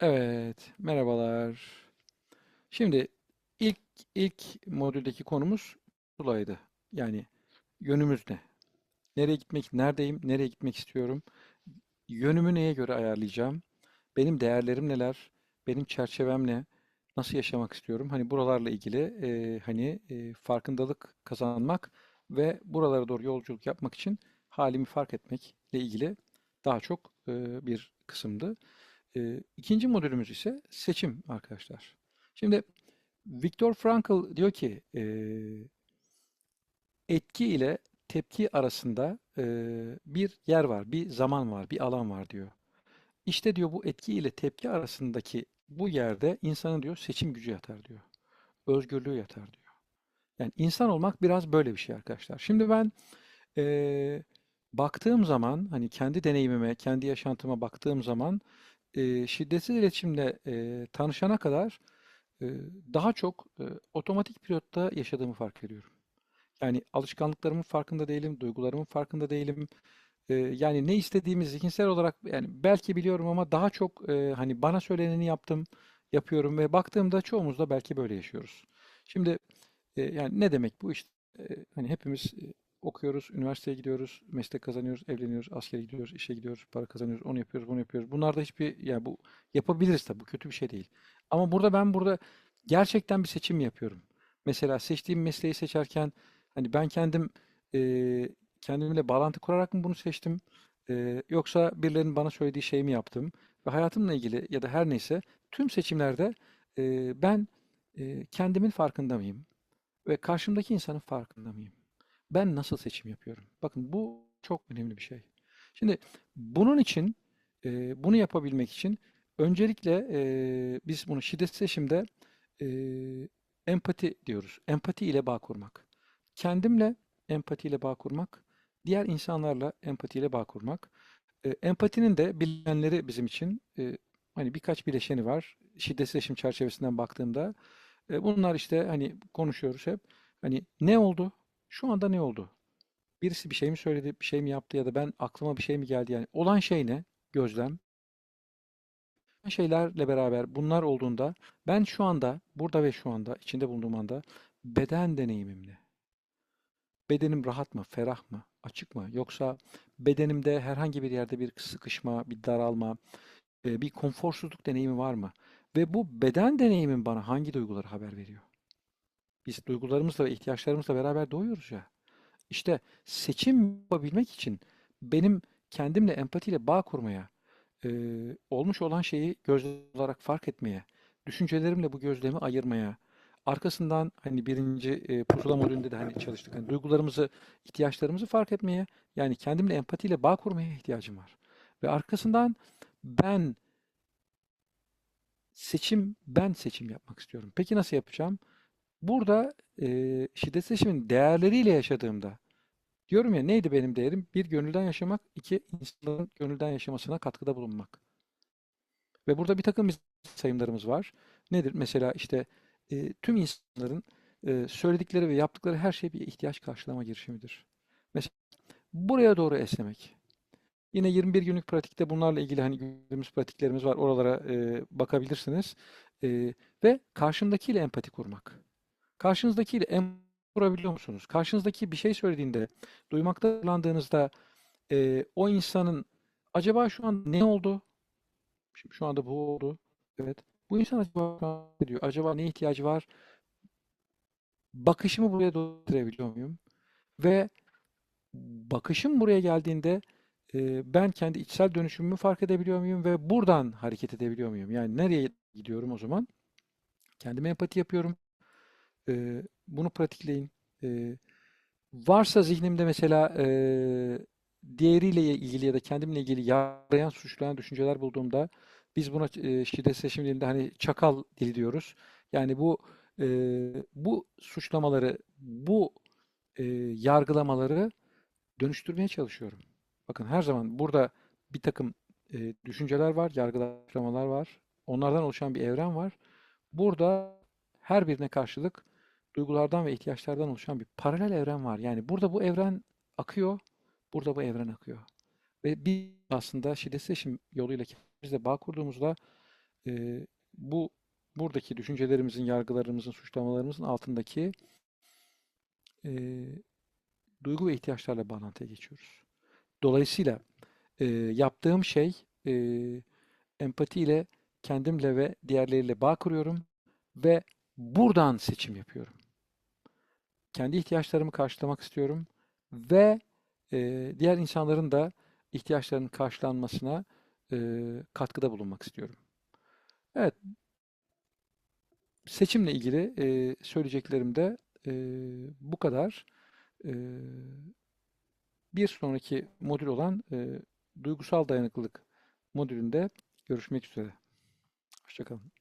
Evet, merhabalar. Şimdi ilk ilk modüldeki konumuz pusulaydı. Yani yönümüz ne? Nereye gitmek, neredeyim, nereye gitmek istiyorum? Yönümü neye göre ayarlayacağım? Benim değerlerim neler? Benim çerçevem ne? Nasıl yaşamak istiyorum? Hani buralarla ilgili e, hani e, farkındalık kazanmak ve buralara doğru yolculuk yapmak için halimi fark etmekle ilgili daha çok e, bir kısımdı. E, ikinci modülümüz ise seçim arkadaşlar. Şimdi Viktor Frankl diyor ki e, etki ile tepki arasında e, bir yer var, bir zaman var, bir alan var diyor. İşte diyor bu etki ile tepki arasındaki bu yerde insanın diyor seçim gücü yatar diyor. Özgürlüğü yatar diyor. Yani insan olmak biraz böyle bir şey arkadaşlar. Şimdi ben e, baktığım zaman hani kendi deneyimime, kendi yaşantıma baktığım zaman e, şiddetsiz iletişimle e, tanışana kadar e, daha çok e, otomatik pilotta yaşadığımı fark ediyorum. Yani alışkanlıklarımın farkında değilim, duygularımın farkında değilim. E, yani ne istediğimi zihinsel olarak yani belki biliyorum ama daha çok e, hani bana söyleneni yaptım, yapıyorum ve baktığımda çoğumuz da belki böyle yaşıyoruz. Şimdi e, yani ne demek bu işte? E, hani hepimiz e, okuyoruz, üniversiteye gidiyoruz, meslek kazanıyoruz, evleniyoruz, askere gidiyoruz, işe gidiyoruz, para kazanıyoruz, onu yapıyoruz, bunu yapıyoruz. Bunlarda hiçbir yani bu yapabiliriz tabii bu kötü bir şey değil. Ama burada ben burada gerçekten bir seçim yapıyorum. Mesela seçtiğim mesleği seçerken hani ben kendim e, kendimle bağlantı kurarak mı bunu seçtim? E, yoksa birilerinin bana söylediği şeyi mi yaptım? Ve hayatımla ilgili ya da her neyse tüm seçimlerde e, ben e, kendimin farkında mıyım? Ve karşımdaki insanın farkında mıyım? Ben nasıl seçim yapıyorum? Bakın bu çok önemli bir şey. Şimdi bunun için, e, bunu yapabilmek için öncelikle e, biz bunu şiddet seçimde e, empati diyoruz. Empati ile bağ kurmak. Kendimle empati ile bağ kurmak, diğer insanlarla empati ile bağ kurmak. E, empatinin de bilenleri bizim için e, hani birkaç bileşeni var. Şiddet seçim çerçevesinden baktığımda e, bunlar işte hani konuşuyoruz hep. Hani ne oldu? Şu anda ne oldu? Birisi bir şey mi söyledi, bir şey mi yaptı ya da ben aklıma bir şey mi geldi yani. Olan şey ne? Gözlem. Şeylerle beraber bunlar olduğunda ben şu anda, burada ve şu anda, içinde bulunduğum anda beden deneyimim ne? Bedenim rahat mı, ferah mı, açık mı? Yoksa bedenimde herhangi bir yerde bir sıkışma, bir daralma, e, bir konforsuzluk deneyimi var mı? Ve bu beden deneyimin bana hangi duyguları haber veriyor? Biz duygularımızla ve ihtiyaçlarımızla beraber doğuyoruz ya. İşte seçim yapabilmek için benim kendimle empatiyle bağ kurmaya, e, olmuş olan şeyi gözlem olarak fark etmeye, düşüncelerimle bu gözlemi ayırmaya, arkasından hani birinci e, pusula modülünde de hani çalıştık. Hani duygularımızı, ihtiyaçlarımızı fark etmeye, yani kendimle empatiyle bağ kurmaya ihtiyacım var. Ve arkasından ben seçim, ben seçim yapmak istiyorum. Peki nasıl yapacağım? Burada e, şiddet seçimin değerleriyle yaşadığımda diyorum ya neydi benim değerim? Bir, gönülden yaşamak. iki insanların gönülden yaşamasına katkıda bulunmak. Ve burada bir takım sayımlarımız var. Nedir? Mesela işte e, tüm insanların e, söyledikleri ve yaptıkları her şey bir ihtiyaç karşılama girişimidir. Mesela buraya doğru esnemek. Yine 21 günlük pratikte bunlarla ilgili hani gördüğümüz pratiklerimiz var. Oralara e, bakabilirsiniz. E, ve karşındakiyle empati kurmak. Karşınızdakiyle empati kurabiliyor musunuz? Karşınızdaki bir şey söylediğinde, duymakta zorlandığınızda e, o insanın acaba şu an ne oldu? Şimdi şu anda bu oldu. Evet. Bu insan acaba ne diyor? Acaba ne ihtiyacı var? Bakışımı buraya doğru muyum? Ve bakışım buraya geldiğinde e, ben kendi içsel dönüşümümü fark edebiliyor muyum ve buradan hareket edebiliyor muyum? Yani nereye gidiyorum o zaman? Kendime empati yapıyorum. E, bunu pratikleyin. E, varsa zihnimde mesela e, diğeriyle ilgili ya da kendimle ilgili yargılayan, suçlayan düşünceler bulduğumda biz buna e, şiddet seçim dilinde hani çakal dili diyoruz. Yani bu e, bu suçlamaları, bu e, yargılamaları dönüştürmeye çalışıyorum. Bakın her zaman burada bir takım e, düşünceler var, yargılamalar var. Onlardan oluşan bir evren var. Burada her birine karşılık duygulardan ve ihtiyaçlardan oluşan bir paralel evren var. Yani burada bu evren akıyor, burada bu evren akıyor. Ve biz aslında şiddet seçim yoluyla bizle bağ kurduğumuzda e, bu buradaki düşüncelerimizin, yargılarımızın, suçlamalarımızın altındaki e, duygu ve ihtiyaçlarla bağlantıya geçiyoruz. Dolayısıyla e, yaptığım şey e, empatiyle kendimle ve diğerleriyle bağ kuruyorum ve buradan seçim yapıyorum. Kendi ihtiyaçlarımı karşılamak istiyorum ve e, diğer insanların da ihtiyaçlarının karşılanmasına e, katkıda bulunmak istiyorum. Evet, seçimle ilgili e, söyleyeceklerim de e, bu kadar. E, bir sonraki modül olan e, duygusal dayanıklılık modülünde görüşmek üzere. Hoşçakalın.